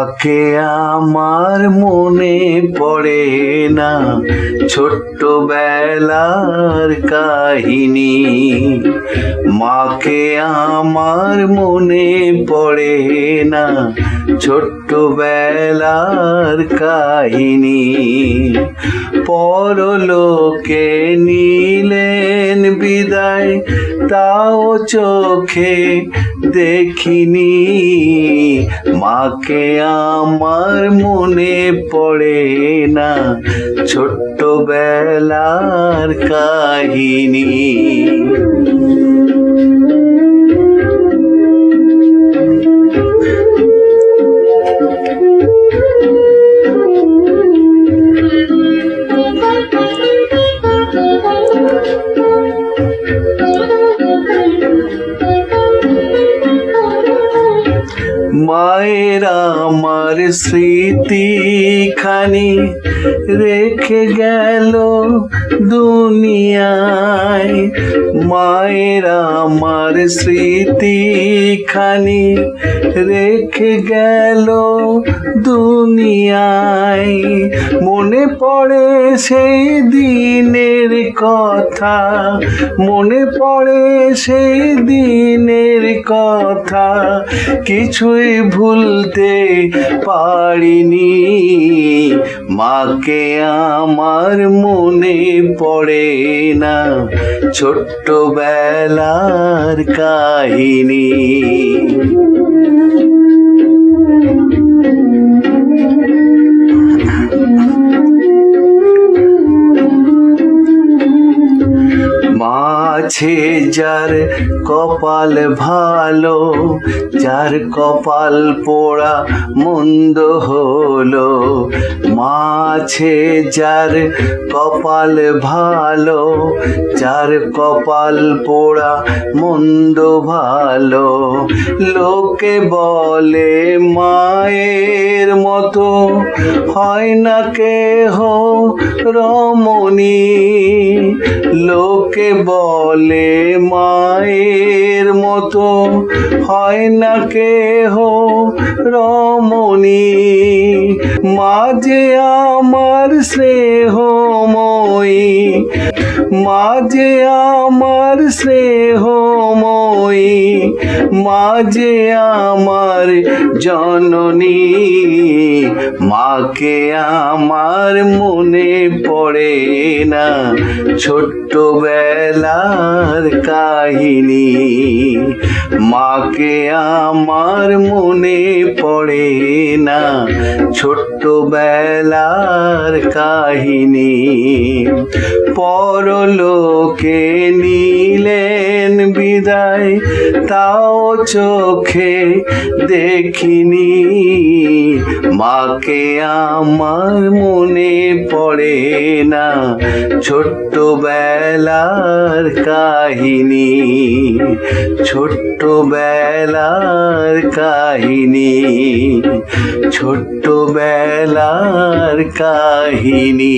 মাকে আমার মনে পড়ে না। ছোট্ট বেলার কাহিনী। মাকে আমার মনে পড়ে না। ছোট্ট বেলার কাহিনী। পরলোকে নিলেন বিদায়। তাও চোখে দেখিনি। মাকে আমার মনে পড়ে না ছোট্ট বেলার কাহিনী মায়ের আমার স্মৃতিখানি রেখে গেল দুনিয়ায়। মায়ের আমার স্মৃতিখানি রেখে গেল দুনিয়ায়। মনে পড়ে সেই দিনের কথা, মনে পড়ে সেই দিনের কথা। কিছুই ভুলতে পারিনি। মাকে আমার মনে পড়ে না ছোট্টবেলার কাহিনী। মাছে যার কপাল ভালো, যার কপাল পোড়া মন্দ হলো। মাছে যার কপাল ভালো, যার কপাল পোড়া মন্দ ভালো। লোকে বলে মায়ের মতো, হয় না কেহ রমণী। লোকে বলে মায়ের মতো হয় না কেহ রমণী। মাঝে আমার স্নেহময়ী মাঝে আমার স্নেহময়ী, মাঝে আমার জননী, মাকে আমার মনে পড়ে না ছোট্টবেলার কাহিনী, মাকে আমার মনে পড়ে না ছোট্ট বেলার কাহিনী পরলোকে নিলেন বিদায় তাও চোখে দেখিনি। মাকে আমার মনে পড়ে না ছোট্ট বেলার কাহিনী ছোট্ট বেলার কাহিনী ছোট্ট বেলার কাহিনী।